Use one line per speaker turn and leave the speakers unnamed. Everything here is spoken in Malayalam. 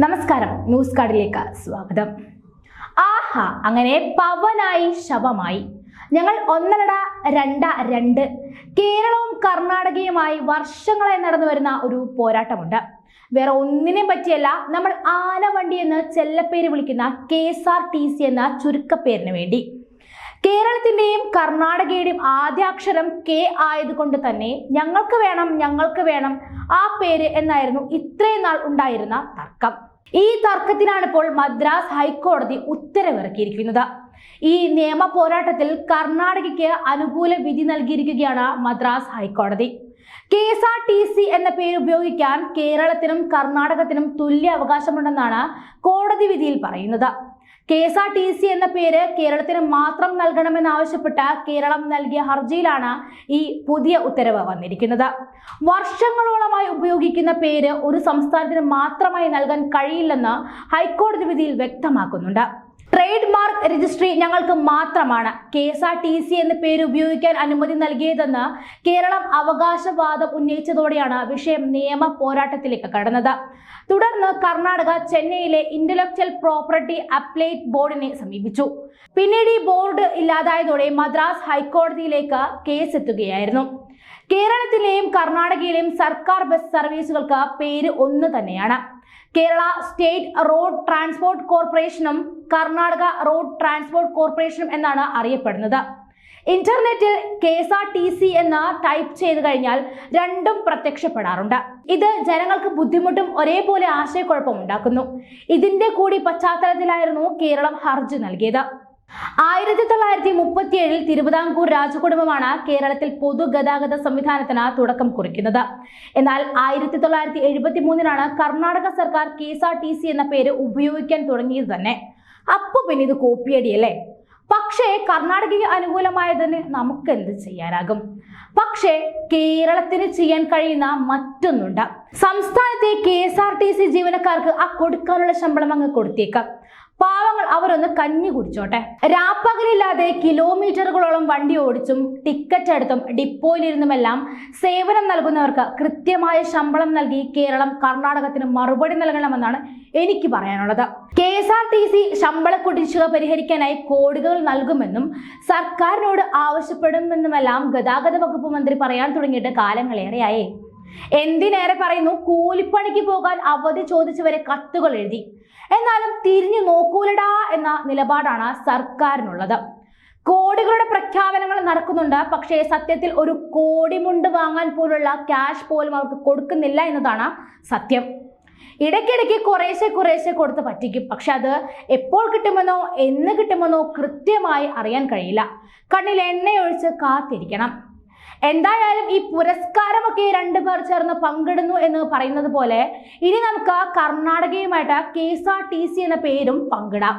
നമസ്കാരം ന്യൂസ് കാർഡിലേക്ക് സ്വാഗതം. ആഹാ അങ്ങനെ പവനായി ശവമായി. ഞങ്ങൾ ഒന്നരട രണ്ട രണ്ട് കേരളവും കർണാടകയുമായി വർഷങ്ങളായി നടന്നു വരുന്ന ഒരു പോരാട്ടമുണ്ട്. വേറെ ഒന്നിനെയും പറ്റിയല്ല നമ്മൾ ആനവണ്ടി എന്ന് ചെല്ലപ്പേര് വിളിക്കുന്ന K S R T C എന്ന ചുരുക്കപ്പേരിന് വേണ്ടി. കേരളത്തിന്റെയും കർണാടകയുടെയും ആദ്യാക്ഷരം കെ ആയതുകൊണ്ട് തന്നെ ഞങ്ങൾക്ക് വേണം ഞങ്ങൾക്ക് വേണം ആ പേര് എന്നായിരുന്നു ഇത്രയും നാൾ ഉണ്ടായിരുന്ന തർക്കം. ഈ തർക്കത്തിനാണ് ഇപ്പോൾ മദ്രാസ് ഹൈക്കോടതി ഉത്തരവിറക്കിയിരിക്കുന്നത്. ഈ നിയമ പോരാട്ടത്തിൽ കർണാടകയ്ക്ക് അനുകൂല വിധി നൽകിയിരിക്കുകയാണ് മദ്രാസ് ഹൈക്കോടതി. K S R T C എന്ന പേര് ഉപയോഗിക്കാൻ കേരളത്തിനും കർണാടകത്തിനും തുല്യ അവകാശമുണ്ടെന്നാണ് കോടതി വിധിയിൽ പറയുന്നത്. K S R T C എന്ന പേര് കേരളത്തിന് മാത്രം നൽകണമെന്നാവശ്യപ്പെട്ട് കേരളം നൽകിയ ഹർജിയിലാണ് ഈ പുതിയ ഉത്തരവ് വന്നിരിക്കുന്നത്. വർഷങ്ങളോളമായി ഉപയോഗിക്കുന്ന പേര് ഒരു സംസ്ഥാനത്തിന് മാത്രമായി നൽകാൻ കഴിയില്ലെന്ന് ഹൈക്കോടതി വിധിയിൽ വ്യക്തമാക്കുന്നുണ്ട്. ട്രേഡ് മാർക്ക് രജിസ്ട്രി ഞങ്ങൾക്ക് മാത്രമാണ്. K S R T C എന്ന പേര് ഉപയോഗിക്കാൻ അനുമതി നൽകിയതെന്ന് കേരളം അവകാശവാദം ഉന്നയിച്ചതോടെയാണ് വിഷയം നിയമ പോരാട്ടത്തിലേക്ക് കടന്നത്. തുടർന്ന് കർണാടക ചെന്നൈയിലെ ഇന്റലക്ച്വൽ പ്രോപ്പർട്ടി അപ്ലേറ്റ് ബോർഡിനെ സമീപിച്ചു. പിന്നീട് ഈ ബോർഡ് ഇല്ലാതായതോടെ മദ്രാസ് ഹൈക്കോടതിയിലേക്ക് കേസ് എത്തുകയായിരുന്നു. കേരളത്തിലെയും കർണാടകയിലെയും സർക്കാർ ബസ് സർവീസുകൾക്ക് പേര് ഒന്ന് തന്നെയാണ്. കേരള സ്റ്റേറ്റ് റോഡ് ട്രാൻസ്പോർട്ട് കോർപ്പറേഷനും കർണാടക റോഡ് ട്രാൻസ്പോർട്ട് കോർപ്പറേഷനും എന്നാണ് അറിയപ്പെടുന്നത്. ഇന്റർനെറ്റിൽ K S R T C എന്ന് ടൈപ്പ് ചെയ്ത് കഴിഞ്ഞാൽ രണ്ടും പ്രത്യക്ഷപ്പെടാറുണ്ട്. ഇത് ജനങ്ങൾക്ക് ബുദ്ധിമുട്ടും ഒരേപോലെ ആശയക്കുഴപ്പം ഉണ്ടാക്കുന്നു. ഇതിന്റെ കൂടി പശ്ചാത്തലത്തിലായിരുന്നു കേരളം ഹർജി നൽകിയത്. ആയിരത്തി തൊള്ളായിരത്തി മുപ്പത്തിയേഴിൽ തിരുവിതാംകൂർ രാജകുടുംബമാണ് കേരളത്തിൽ പൊതുഗതാഗത സംവിധാനത്തിന് തുടക്കം കുറിക്കുന്നത്. എന്നാൽ ആയിരത്തി തൊള്ളായിരത്തി എഴുപത്തി മൂന്നിനാണ് കർണാടക സർക്കാർ K S R T C എന്ന പേര് ഉപയോഗിക്കാൻ തുടങ്ങിയത് തന്നെ. അപ്പൊ പിന്നെ ഇത് കോപ്പിയടിയല്ലേ? പക്ഷേ കർണാടകയ്ക്ക് അനുകൂലമായതിന് നമുക്ക് എന്ത് ചെയ്യാനാകും? പക്ഷേ കേരളത്തിന് ചെയ്യാൻ കഴിയുന്ന മറ്റൊന്നുണ്ട്. സംസ്ഥാനത്തെ K S R T C ജീവനക്കാർക്ക് ആ കൊടുക്കാനുള്ള ശമ്പളം അങ്ങ് കൊടുത്തേക്കാം. പാവങ്ങൾ അവരൊന്ന് കഞ്ഞി കുടിച്ചോട്ടെ. രാപ്പകലില്ലാതെ കിലോമീറ്ററുകളോളം വണ്ടി ഓടിച്ചും ടിക്കറ്റ് എടുത്തും ഡിപ്പോയിലിരുന്നുമെല്ലാം സേവനം നൽകുന്നവർക്ക് കൃത്യമായ ശമ്പളം നൽകി കേരളം കർണാടകത്തിന് മറുപടി നൽകണമെന്നാണ് എനിക്ക് പറയാനുള്ളത്. K S R T C ശമ്പള കുടിശ്ശിക പരിഹരിക്കാനായി കോടികൾ നൽകുമെന്നും സർക്കാരിനോട് ആവശ്യപ്പെടുമെന്നുമെല്ലാം ഗതാഗത വകുപ്പ് മന്ത്രി പറയാൻ തുടങ്ങിയിട്ട് കാലങ്ങളേറെയായേ. എന്തിനേറെ പറയുന്നു? കൂലിപ്പണിക്ക് പോകാൻ അവധി ചോദിച്ചവരെ കത്തുകൾ എഴുതി. എന്നാലും തിരിഞ്ഞു നോക്കൂലടാ എന്ന നിലപാടാണ് സർക്കാരിനുള്ളത്. കോടികളുടെ പ്രഖ്യാപനങ്ങൾ നടക്കുന്നുണ്ട്. പക്ഷേ സത്യത്തിൽ ഒരു കോടി മുണ്ട് വാങ്ങാൻ പോലുള്ള ക്യാഷ് പോലും അവർക്ക് കൊടുക്കുന്നില്ല എന്നതാണ് സത്യം. ഇടയ്ക്കിടയ്ക്ക് കുറേശ്ശെ കുറേശ്ശെ കൊടുത്ത് പറ്റിക്കും. പക്ഷെ അത് എപ്പോൾ കിട്ടുമെന്നോ എന്ന് കിട്ടുമെന്നോ കൃത്യമായി അറിയാൻ കഴിയില്ല. കണ്ണിൽ എണ്ണയൊഴിച്ച് കാത്തിരിക്കണം. എന്തായാലും ഈ പുരസ്കാരമൊക്കെ രണ്ടുപേർ ചേർന്ന് പങ്കിടുന്നു എന്ന് പറയുന്നത് പോലെ ഇനി നമുക്ക് കർണാടകയുമായിട്ട് K S R T C എന്ന പേരും പങ്കിടാം.